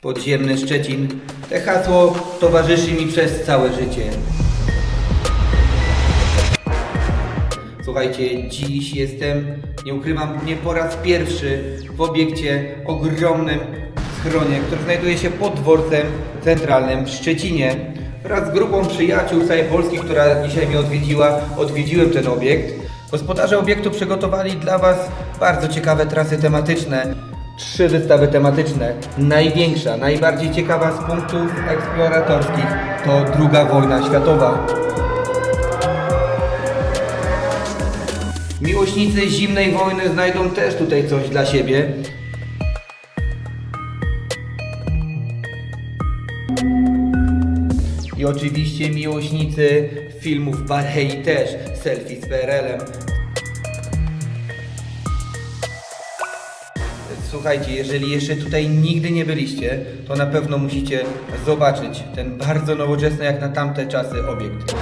Podziemny Szczecin. Te hasło towarzyszy mi przez całe życie. Słuchajcie, dziś jestem, nie ukrywam, nie po raz pierwszy w obiekcie ogromnym schronie, który znajduje się pod dworcem centralnym w Szczecinie. Wraz z grupą przyjaciół z całej Polski, która dzisiaj mnie odwiedziła, odwiedziłem ten obiekt. Gospodarze obiektu przygotowali dla Was bardzo ciekawe trasy tematyczne. Trzy wystawy tematyczne. Największa, najbardziej ciekawa z punktów eksploratorskich to II wojna światowa. Miłośnicy zimnej wojny znajdą też tutaj coś dla siebie. I oczywiście miłośnicy filmów Barei też, selfie z PRL-em. Słuchajcie, jeżeli jeszcze tutaj nigdy nie byliście, to na pewno musicie zobaczyć ten bardzo nowoczesny jak na tamte czasy obiekt.